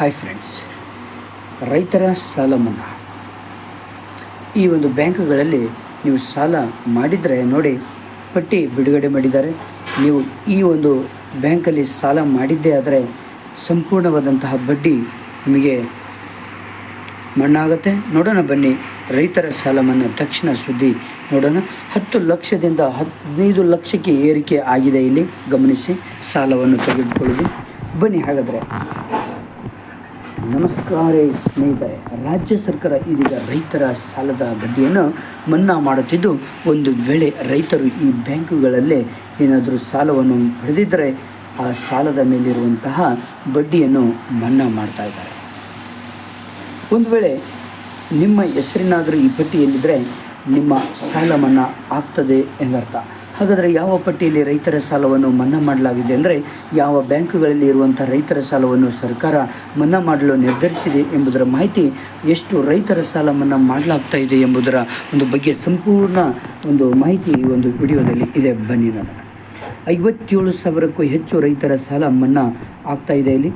Hi friends ರೈತರ ಸಾಲ ಮನ್ನಾ. ಈ ಒಂದು ಬ್ಯಾಂಕ್ಗಳಲ್ಲಿ ನೀವು ಸಾಲ ಮಾಡಿದರೆ ನೋಡಿ, ಪಟ್ಟಿ ಬಿಡುಗಡೆ ಮಾಡಿದ್ದಾರೆ. ನೀವು ಈ ಒಂದು ಬ್ಯಾಂಕಲ್ಲಿ ಸಾಲ ಮಾಡಿದ್ದೇ ಆದರೆ ಸಂಪೂರ್ಣವಾದಂತಹ ಬಡ್ಡಿ ನಿಮಗೆ ಮಣ್ಣಾಗತ್ತೆ ನೋಡೋಣ ಬನ್ನಿ, ರೈತರ ಸಾಲ ಮನ್ನಾ ತಕ್ಷಣ ಸುದ್ದಿ ನೋಡೋಣ. ಹತ್ತು ಲಕ್ಷದಿಂದ ಹದಿನೈದು ಲಕ್ಷಕ್ಕೆ ಏರಿಕೆ ಆಗಿದೆ ಇಲ್ಲಿ. ಗಮನಿಸಿ, ಸಾಲವನ್ನು ತೆಗೆದುಕೊಳ್ಳಿ ಬನ್ನಿ ಹಾಗಾದರೆ. ನಮಸ್ಕಾರ ಸ್ನೇಹಿತರೆ. ರಾಜ್ಯ ಸರ್ಕಾರ ಇದೀಗ ರೈತರ ಸಾಲದ ಬಡ್ಡಿಯನ್ನು ಮನ್ನಾ ಮಾಡುತ್ತಿದ್ದು, ಒಂದು ವೇಳೆ ರೈತರು ಈ ಬ್ಯಾಂಕುಗಳಲ್ಲೇ ಏನಾದರೂ ಸಾಲವನ್ನು ಪಡೆದಿದ್ದರೆ ಆ ಸಾಲದ ಮೇಲಿರುವಂತಹ ಬಡ್ಡಿಯನ್ನು ಮನ್ನಾ ಮಾಡ್ತಾ ಇದ್ದಾರೆ. ಒಂದು ವೇಳೆ ನಿಮ್ಮ ಹೆಸರಿನಾದರೂ ಈ ಪಟ್ಟಿಯಲ್ಲಿದ್ದರೆ ನಿಮ್ಮ ಸಾಲ ಮನ್ನಾ ಆಗ್ತದೆ ಎಂದರ್ಥ. ಹಾಗಾದರೆ ಯಾವ ಪಟ್ಟಿಯಲ್ಲಿ ರೈತರ ಸಾಲವನ್ನು ಮನ್ನಾ ಮಾಡಲಾಗಿದೆ ಅಂದರೆ ಯಾವ ಬ್ಯಾಂಕುಗಳಲ್ಲಿ ಇರುವಂಥ ರೈತರ ಸಾಲವನ್ನು ಸರ್ಕಾರ ಮನ್ನಾ ಮಾಡಲು ನಿರ್ಧರಿಸಿದೆ ಎಂಬುದರ ಮಾಹಿತಿ ಎಷ್ಟು ರೈತರ ಸಾಲ ಮನ್ನಾ ಮಾಡಲಾಗ್ತಾ ಇದೆ ಎಂಬುದರ ಒಂದು ಬಗ್ಗೆ ಸಂಪೂರ್ಣ ಒಂದು ಮಾಹಿತಿ ಈ ಒಂದು ವಿಡಿಯೋದಲ್ಲಿ ಇದೆ. ಬನ್ನಿ ನೋಡೋಣ. ಐವತ್ತೇಳು ಸಾವಿರಕ್ಕೂ ಹೆಚ್ಚು ರೈತರ ಸಾಲ ಮನ್ನಾ ಆಗ್ತಾ ಇದೆ ಇಲ್ಲಿ.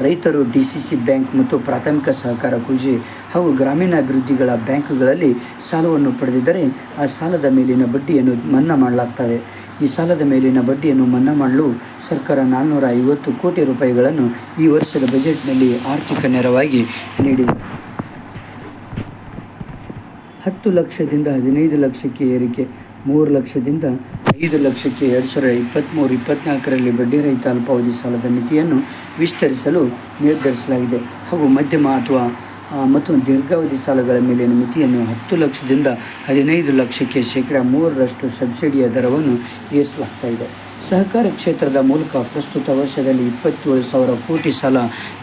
ರೈತರು ಡಿ ಸಿ ಸಿ ಬ್ಯಾಂಕ್ ಮತ್ತು ಪ್ರಾಥಮಿಕ ಸಹಕಾರ ಕೃಷಿ ಹಾಗೂ ಗ್ರಾಮೀಣಾಭಿವೃದ್ಧಿಗಳ ಬ್ಯಾಂಕ್ಗಳಲ್ಲಿ ಸಾಲವನ್ನು ಪಡೆದಿದ್ದರೆ ಆ ಸಾಲದ ಮೇಲಿನ ಬಡ್ಡಿಯನ್ನು ಮನ್ನಾ ಮಾಡಲಾಗ್ತದೆ. ಈ ಸಾಲದ ಮೇಲಿನ ಬಡ್ಡಿಯನ್ನು ಮನ್ನಾ ಮಾಡಲು ಸರ್ಕಾರ ನಾನ್ನೂರ ಐವತ್ತು ಕೋಟಿ ರೂಪಾಯಿಗಳನ್ನು ಈ ವರ್ಷದ ಬಜೆಟ್ನಲ್ಲಿ ಆರ್ಥಿಕ ನೆರವಾಗಿ ನೀಡಿದೆ. ಹತ್ತು ಲಕ್ಷದಿಂದ ಹದಿನೈದು ಲಕ್ಷಕ್ಕೆ ಏರಿಕೆ, ಮೂರು ಲಕ್ಷದಿಂದ ಐದು ಲಕ್ಷಕ್ಕೆ ಎರಡು ಸಾವಿರದ ಇಪ್ಪತ್ತ್ಮೂರು ಇಪ್ಪತ್ತ್ನಾಲ್ಕರಲ್ಲಿ ಬಡ್ಡಿ ರಹಿತ ಅಲ್ಪಾವಧಿ ಸಾಲದ ಮಿತಿಯನ್ನು ವಿಸ್ತರಿಸಲು ನಿರ್ಧರಿಸಲಾಗಿದೆ. ಹಾಗೂ ಮಧ್ಯಮ ಅಥವಾ ಮತ್ತು ದೀರ್ಘಾವಧಿ ಸಾಲಗಳ ಮೇಲಿನ ಮಿತಿಯನ್ನು ಹತ್ತು ಲಕ್ಷದಿಂದ ಹದಿನೈದು ಲಕ್ಷಕ್ಕೆ ಶೇಕಡ ಮೂರರಷ್ಟು ಸಬ್ಸಿಡಿಯ ದರವನ್ನು ಏರಿಸಲಾಗ್ತಾ ಇದೆ. ಸಹಕಾರ ಕ್ಷೇತ್ರದ ಮೂಲಕ ಪ್ರಸ್ತುತ ವರ್ಷದಲ್ಲಿ ಇಪ್ಪತ್ತೇಳು ಸಾವಿರ ಕೋಟಿ ಸಾಲ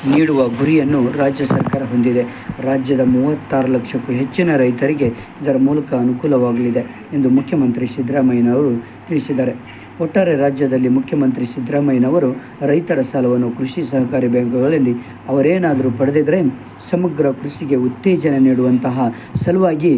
ನೀಡುವ ಗುರಿಯನ್ನು ರಾಜ್ಯ ಸರ್ಕಾರ ಹೊಂದಿದೆ. ರಾಜ್ಯದ ಮೂವತ್ತಾರು ಲಕ್ಷಕ್ಕೂ ಹೆಚ್ಚಿನ ರೈತರಿಗೆ ಇದರ ಮೂಲಕ ಅನುಕೂಲವಾಗಲಿದೆ ಎಂದು ಮುಖ್ಯಮಂತ್ರಿ ಸಿದ್ದರಾಮಯ್ಯನವರು ತಿಳಿಸಿದ್ದಾರೆ. ಒಟ್ಟಾರೆ ರಾಜ್ಯದಲ್ಲಿ ಮುಖ್ಯಮಂತ್ರಿ ಸಿದ್ದರಾಮಯ್ಯನವರು ರೈತರ ಸಾಲವನ್ನು ಕೃಷಿ ಸಹಕಾರಿ ಬ್ಯಾಂಕುಗಳಲ್ಲಿ ಅವರೇನಾದರೂ ಪಡೆದಿದ್ದರೆ ಸಮಗ್ರ ಕೃಷಿಗೆ ಉತ್ತೇಜನ ನೀಡುವಂತಹ ಸಲುವಾಗಿ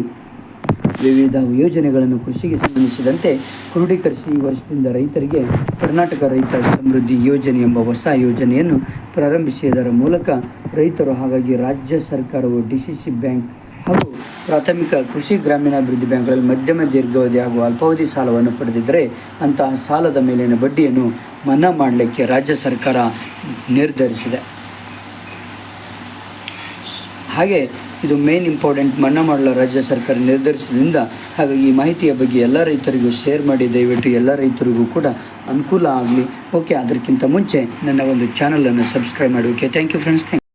ವಿವಿಧ ಯೋಜನೆಗಳನ್ನು ಕೃಷಿಗೆ ಸಂಬಂಧಿಸಿದಂತೆ ಕ್ರೋಢೀಕರಿಸಿ ಈ ವರ್ಷದಿಂದ ರೈತರಿಗೆ ಕರ್ನಾಟಕ ರೈತ ಸಮೃದ್ಧಿ ಯೋಜನೆ ಎಂಬ ಹೊಸ ಯೋಜನೆಯನ್ನು ಪ್ರಾರಂಭಿಸಿದರ ಮೂಲಕ ರೈತರು ಹಾಗಾಗಿ ರಾಜ್ಯ ಸರ್ಕಾರವು ಡಿ ಸಿ ಸಿ ಬ್ಯಾಂಕ್ ಹಾಗೂ ಪ್ರಾಥಮಿಕ ಕೃಷಿ ಗ್ರಾಮೀಣಾಭಿವೃದ್ಧಿ ಬ್ಯಾಂಕ್ಗಳಲ್ಲಿ ಮಧ್ಯಮ ದೀರ್ಘಾವಧಿ ಹಾಗೂ ಅಲ್ಪಾವಧಿ ಸಾಲವನ್ನು ಪಡೆದಿದ್ದರೆ ಅಂತಹ ಸಾಲದ ಮೇಲಿನ ಬಡ್ಡಿಯನ್ನು ಮನ್ನಾ ಮಾಡಲಿಕ್ಕೆ ರಾಜ್ಯ ಸರ್ಕಾರ ನಿರ್ಧರಿಸಿದೆ. ಹಾಗೆ ಇದು ಮೇನ್ ಇಂಪಾರ್ಟೆಂಟ್ ಮನ್ನಾ ಮಾಡಲು ರಾಜ್ಯ ಸರ್ಕಾರ ನಿರ್ಧರಿಸಿದ್ರಿಂದ ಹಾಗಾಗಿ ಈ ಮಾಹಿತಿಯ ಬಗ್ಗೆ ಎಲ್ಲ ರೈತರಿಗೂ ಶೇರ್ ಮಾಡಿ, ದಯವಿಟ್ಟು ಎಲ್ಲ ರೈತರಿಗೂ ಕೂಡ ಅನುಕೂಲ ಆಗಲಿ. ಓಕೆ ಅದಕ್ಕಿಂತ ಮುಂಚೆ ನನ್ನ ಒಂದು ಚಾನಲನ್ನು ಸಬ್ಸ್ಕ್ರೈಬ್ ಮಾಡಿ. Okay thank you friends thank